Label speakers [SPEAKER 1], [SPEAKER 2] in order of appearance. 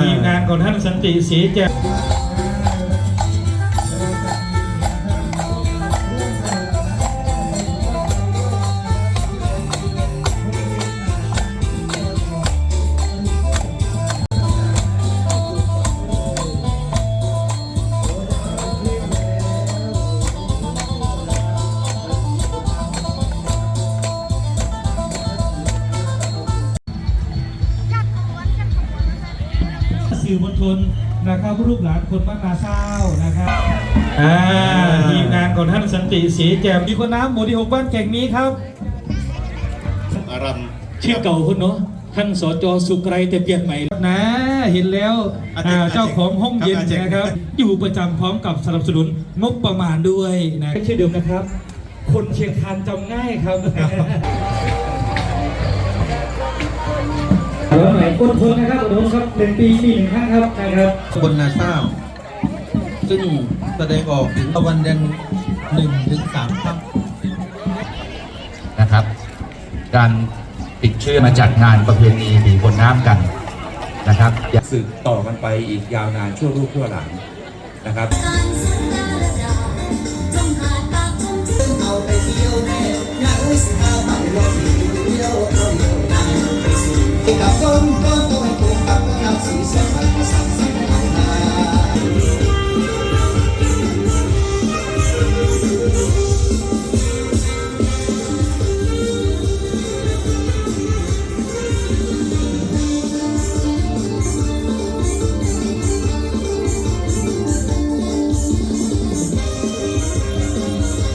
[SPEAKER 1] ทีมงานของท่านสันติศรีแจ่ สื่อมวลชนนะครับลูกหลานคนบ้านนาเศร้านะครับอ่าทีมงานของท่านสันติศรีแจ่มมีคนน้ำหมู่ที่หกบ้านแก่งนี้ครับ
[SPEAKER 2] อารัม
[SPEAKER 1] ชื่อเก่าคนเนาะท่านสจสุไกรแต่เปลี่ยนใหม่นะเห็นแล้วอ่าเจ้าของห้องเย็นนะครับ อยู่ประจำพร้อมกับสนับสนุนงบประมาณด้วยนะชื่อเดิมนะครับ คนเชียงคานจำง่ายครับเดี๋ยวไหนกดทนนะครับ กดทนครับหนึ่งปีมีหนึ่งครั้งครับนะครับ
[SPEAKER 2] บนนาข้าวซ
[SPEAKER 3] ึ่ง
[SPEAKER 2] แส
[SPEAKER 3] ดง
[SPEAKER 2] ออกถึงตะ
[SPEAKER 3] วันแดง
[SPEAKER 2] ห
[SPEAKER 3] นึ่งถึง
[SPEAKER 2] สามค่ำ
[SPEAKER 4] นะครับ การติดเชื้อมาจัดงานประเพณีหนีบนน้ำกันนะครับ
[SPEAKER 5] สืบต่อกันไปอีกยาวนานชั่วรูปชั่วหลังนะครับ
[SPEAKER 6] ก
[SPEAKER 7] ั ติดกับต้นต้นต้องให้ปลูกตักน้ำสีสันไปสัน